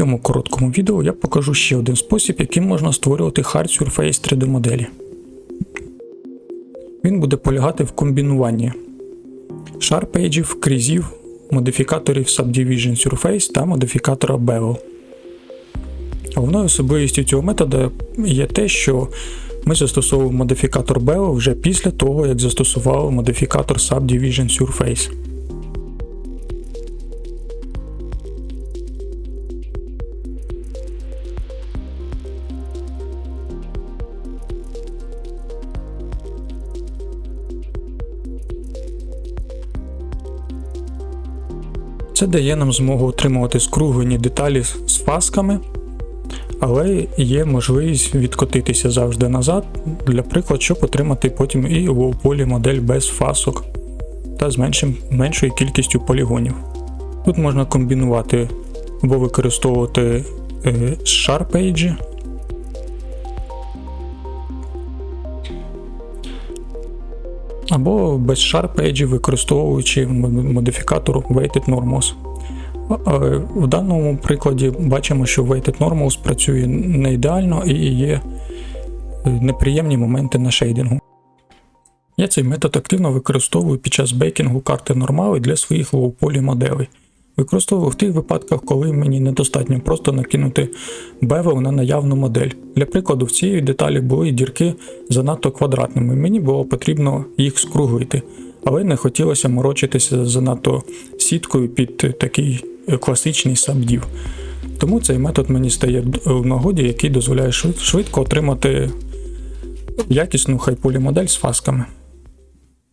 цьому короткому відео я покажу ще один спосіб, яким можна створювати Hard Surface 3D моделі. Він буде полягати в комбінуванні шарпейджів, крізів, модифікаторів Subdivision Surface та модифікатора Bevel. Головною особливістю цього методу є те, що ми застосовуємо модифікатор Bevel вже після того, як застосували модифікатор Subdivision Surface. Це дає нам змогу отримувати скруглені деталі з фасками, але є можливість відкотитися завжди назад, для прикладу, щоб отримати потім і лоу-полі модель без фасок та з меншим, меншою кількістю полігонів. Тут можна комбінувати або використовувати е, Sharpage, або без Sharpage, використовуючи модифікатор Weighted Normals. Е, В даному прикладі бачимо, що Weighted Normals працює не ідеально і є е, неприємні моменти на шейдингу. Я цей метод активно використовую під час бейкінгу карти нормали для своїх лоу-полі моделей. Використовую в тих випадках, коли мені недостатньо просто накинути бевел на наявну модель. Для прикладу, в цієї деталі були дірки занадто квадратними, мені було потрібно їх скруглити, але не хотілося морочитися занадто сіткою під такий класичний сабдів. Тому цей метод мені стає в нагоді, який дозволяє швидко отримати якісну хайполі модель з фасками.